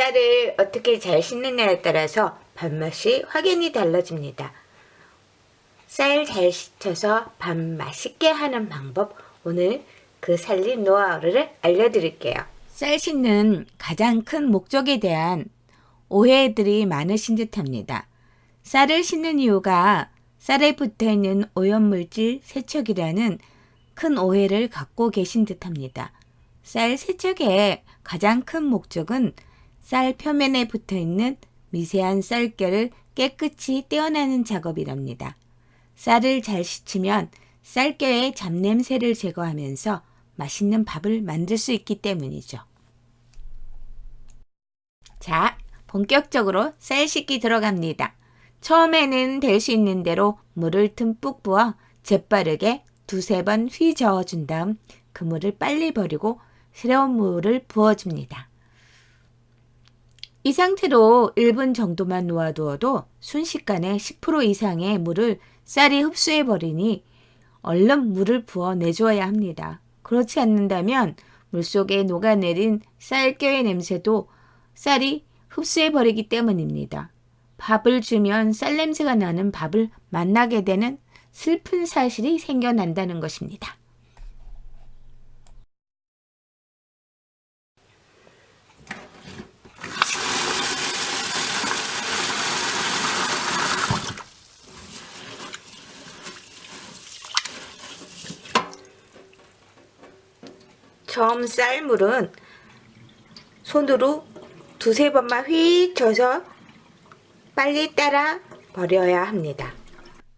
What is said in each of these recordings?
쌀을 어떻게 잘 씻느냐에 따라서 밥맛이 확연히 달라집니다. 쌀 잘 씻어서 밥 맛있게 하는 방법 오늘 그 살린 노하우를 알려드릴게요. 쌀 씻는 가장 큰 목적에 대한 오해들이 많으신 듯합니다. 쌀을 씻는 이유가 쌀에 붙어 있는 오염물질 세척이라는 큰 오해를 갖고 계신 듯합니다. 쌀 세척의 가장 큰 목적은 쌀 표면에 붙어 있는 미세한 쌀결을 깨끗이 떼어내는 작업이랍니다. 쌀을 잘 씻으면 쌀겨의 잡냄새를 제거하면서 맛있는 밥을 만들 수 있기 때문이죠. 자, 본격적으로 쌀 씻기 들어갑니다. 처음에는 될 수 있는 대로 물을 듬뿍 부어 재빠르게 두세 번 휘저어 준 다음 그 물을 빨리 버리고 새로운 물을 부어줍니다. 이 상태로 1분 정도만 놓아두어도 순식간에 10% 이상의 물을 쌀이 흡수해 버리니 얼른 물을 부어 내줘야 합니다. 그렇지 않는다면 물속에 녹아내린 쌀겨의 냄새도 쌀이 흡수해 버리기 때문입니다. 밥을 주면 쌀 냄새가 나는 밥을 만나게 되는 슬픈 사실이 생겨난다는 것입니다. 처음 쌀물은 손으로 두세 번만 휙 져서 빨리 따라 버려야 합니다.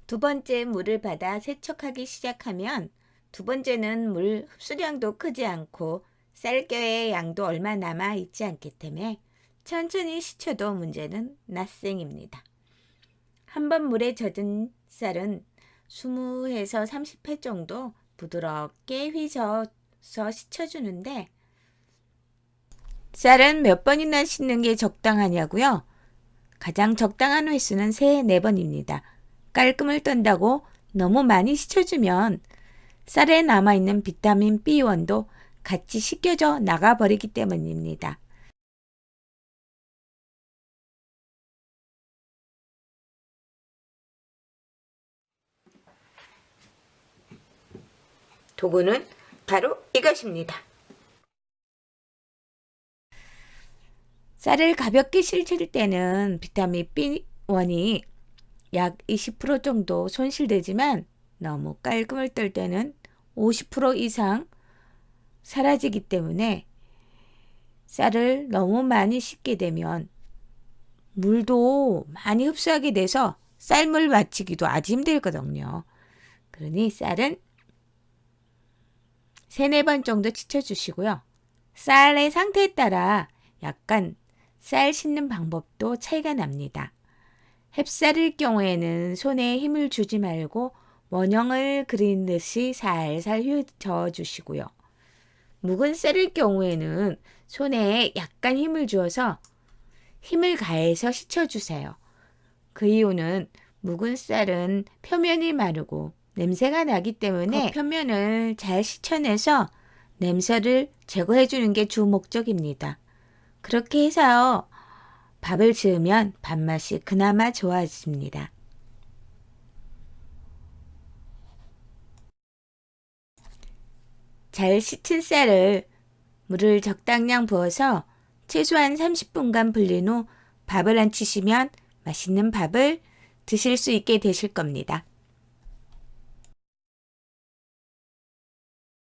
두 번째 물을 받아 세척하기 시작하면 두 번째는 물 흡수량도 크지 않고 쌀겨의 양도 얼마 남아 있지 않기 때문에 천천히 식혀도 문제는 낯생입니다. 한 번 물에 젖은 쌀은 20에서 30회 정도 부드럽게 휘저어 서 식혀주는데 쌀은 몇 번이나 씻는 게 적당하냐고요? 가장 적당한 횟수는 3, 4번입니다. 깔끔을 떤다고 너무 많이 씻어주면 쌀에 남아있는 비타민 B1도 같이 씻겨져 나가버리기 때문입니다. 도구는 바로 이것입니다. 쌀을 가볍게 씻을 때는 비타민 B1이 약 20% 정도 손실되지만 너무 깔끔을 떨 때는 50% 이상 사라지기 때문에 쌀을 너무 많이 씻게 되면 물도 많이 흡수하게 돼서 쌀물 맞추기도 아주 힘들거든요. 그러니 쌀은 세네 번 정도 지쳐주시고요. 쌀의 상태에 따라 약간 쌀 씻는 방법도 차이가 납니다. 햅쌀일 경우에는 손에 힘을 주지 말고 원형을 그린 듯이 살살 휘저어 주시고요. 묵은 쌀일 경우에는 손에 약간 힘을 주어서 힘을 가해서 씻어주세요. 그 이유는 묵은 쌀은 표면이 마르고 냄새가 나기 때문에 그 표면을 잘 씻어내서 냄새를 제거해 주는 게 주 목적입니다. 그렇게 해서 밥을 지으면 밥맛이 그나마 좋아집니다. 잘 씻은 쌀을 물을 적당량 부어서 최소한 30분간 불린 후 밥을 안 치시면 맛있는 밥을 드실 수 있게 되실 겁니다.